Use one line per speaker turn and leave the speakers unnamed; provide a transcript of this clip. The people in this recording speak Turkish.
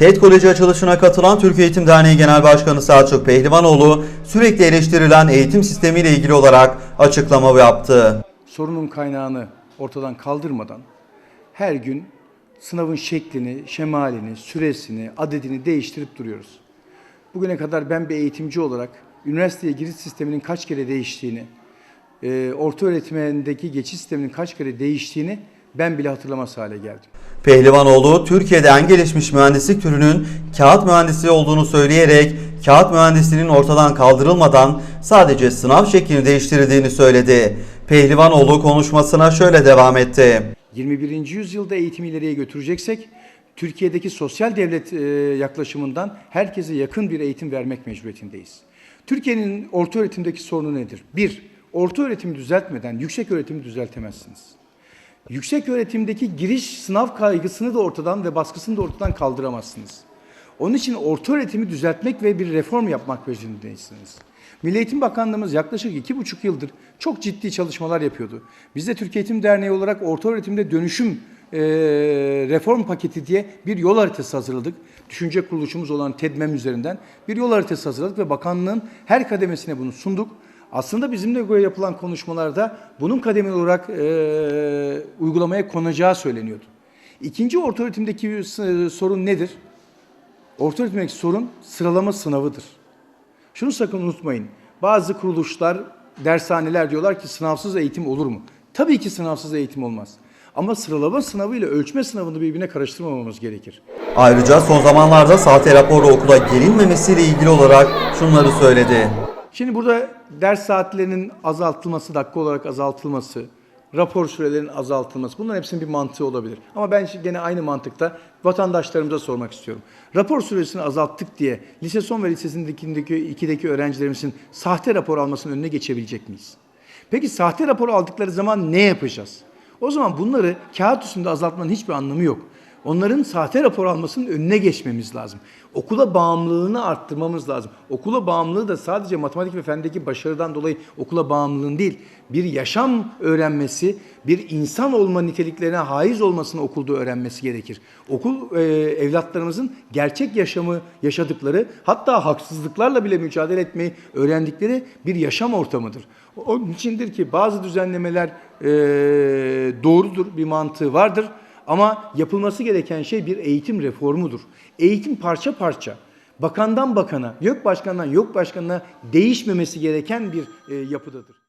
TED Koleji açılışına katılan Türk Eğitim Derneği Genel Başkanı Selçuk Pehlivanoğlu sürekli eleştirilen eğitim sistemiyle ilgili olarak açıklama yaptı.
sorunun kaynağını ortadan kaldırmadan her gün sınavın şeklini, şemalini, süresini, adedini değiştirip duruyoruz. Bugüne kadar ben bir eğitimci olarak üniversiteye giriş sisteminin kaç kere değiştiğini, e, orta öğretimendeki geçiş sisteminin kaç kere değiştiğini ben bile hatırlamaz hale geldim.
Pehlivanoğlu, Türkiye'de en gelişmiş mühendislik türünün kağıt mühendisliği olduğunu söyleyerek kağıt mühendisliğinin ortadan kaldırılmadan sadece sınav şeklini değiştirildiğini söyledi. Pehlivanoğlu konuşmasına şöyle devam etti.
21. yüzyılda eğitimi ileriye götüreceksek Türkiye'deki sosyal devlet e, yaklaşımından herkese yakın bir eğitim vermek mecburiyetindeyiz. Türkiye'nin orta öğretimdeki sorunu nedir? Bir, orta öğretimi düzeltmeden yüksek öğretimi düzeltemezsiniz. Yüksek öğretimdeki giriş sınav kaygısını da ortadan ve baskısını da ortadan kaldıramazsınız. Onun için orta öğretimi düzeltmek ve bir reform yapmak mecburiyetindesiniz. Milli Eğitim Bakanlığımız yaklaşık iki buçuk yıldır çok ciddi çalışmalar yapıyordu. Biz de Türkiye Eğitim Derneği olarak orta öğretimde dönüşüm eee, reform paketi diye bir yol haritası hazırladık. Düşünce kuruluşumuz olan TEDMEM üzerinden bir yol haritası hazırladık ve bakanlığın her kademesine bunu sunduk. Aslında bizimle böyle yapılan konuşmalarda bunun kademeli olarak eee, uygulamaya konacağı söyleniyordu. İkinci orta öğretimdeki e, sorun nedir? Orta öğretimdeki sorun sıralama sınavıdır. Şunu sakın unutmayın. Bazı kuruluşlar, dershaneler diyorlar ki sınavsız eğitim olur mu? Tabii ki sınavsız eğitim olmaz. Ama sıralama sınavı ile ölçme sınavını birbirine karıştırmamamız gerekir.
Ayrıca son zamanlarda sahte raporla okula gelinmemesiyle ilgili olarak şunları söyledi.
Şimdi burada ders saatlerinin azaltılması, dakika olarak azaltılması, rapor sürelerinin azaltılması bunların hepsinin bir mantığı olabilir. Ama ben gene aynı mantıkta vatandaşlarımıza sormak istiyorum. Rapor süresini azalttık diye lise son ve lisesindeki ikideki öğrencilerimizin sahte rapor almasının önüne geçebilecek miyiz? Peki sahte rapor aldıkları zaman ne yapacağız? O zaman bunları kağıt üstünde azaltmanın hiçbir anlamı yok. Onların sahte rapor almasının önüne geçmemiz lazım. Okula bağımlılığını arttırmamız lazım. Okula bağımlılığı da sadece matematik ve fendeki başarıdan dolayı okula bağımlılığın değil, bir yaşam öğrenmesi, bir insan olma niteliklerine haiz olmasını okulda öğrenmesi gerekir. Okul e, evlatlarımızın gerçek yaşamı yaşadıkları, hatta haksızlıklarla bile mücadele etmeyi öğrendikleri bir yaşam ortamıdır. Onun içindir ki bazı düzenlemeler e, doğrudur, bir mantığı vardır. Ama yapılması gereken şey bir eğitim reformudur. Eğitim parça parça, bakandan bakana, yok başkandan yok başkanına değişmemesi gereken bir e, yapıdadır.